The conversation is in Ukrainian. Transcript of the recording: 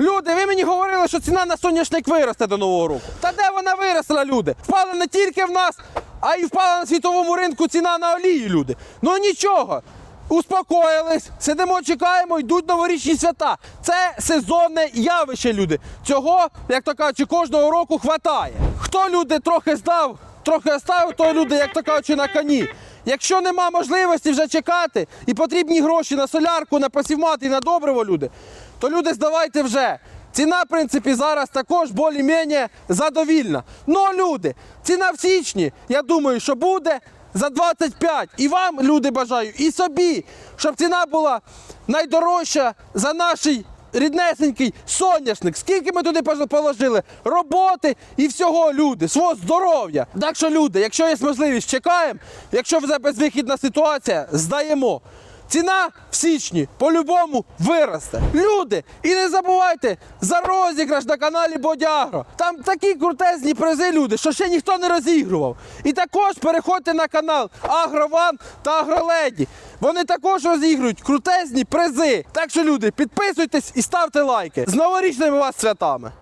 Люди, ви мені говорили, що ціна на соняшник виросте до нового року. Та де вона виросла, люди? Впала не тільки в нас, а й впала на світовому ринку ціна на олію, люди. Ну нічого. Успокоїлись, сидимо, чекаємо, йдуть новорічні свята. Це сезонне явище, люди. Цього, як то кажучи, кожного року хватає. Хто люди трохи здав, трохи оставив, то люди, як то кажучи, на коні. Якщо нема можливості вже чекати і потрібні гроші на солярку, на посівмат і на добриво, люди, то люди здавайте вже. Ціна, в принципі, зараз також більш-менш задовільна. Ну, люди, ціна в січні, я думаю, що буде за 25. І вам, люди, бажаю, і собі, щоб ціна була найдорожча за наш ріднесенький соняшник. Скільки ми туди положили? Роботи і всього, люди, свого здоров'я. Так що, люди, якщо є можливість, чекаємо. Якщо вже безвихідна ситуація, здаємо. Ціна в січні по-любому виросте. Люди, і не забувайте за розіграш на каналі Бодягро. Там такі крутезні призи, люди, що ще ніхто не розігрував. І також переходьте на канал Агрован та Агроледі. Вони також розігрують крутезні призи. Так що, люди, підписуйтесь і ставте лайки. З новорічними вас святами!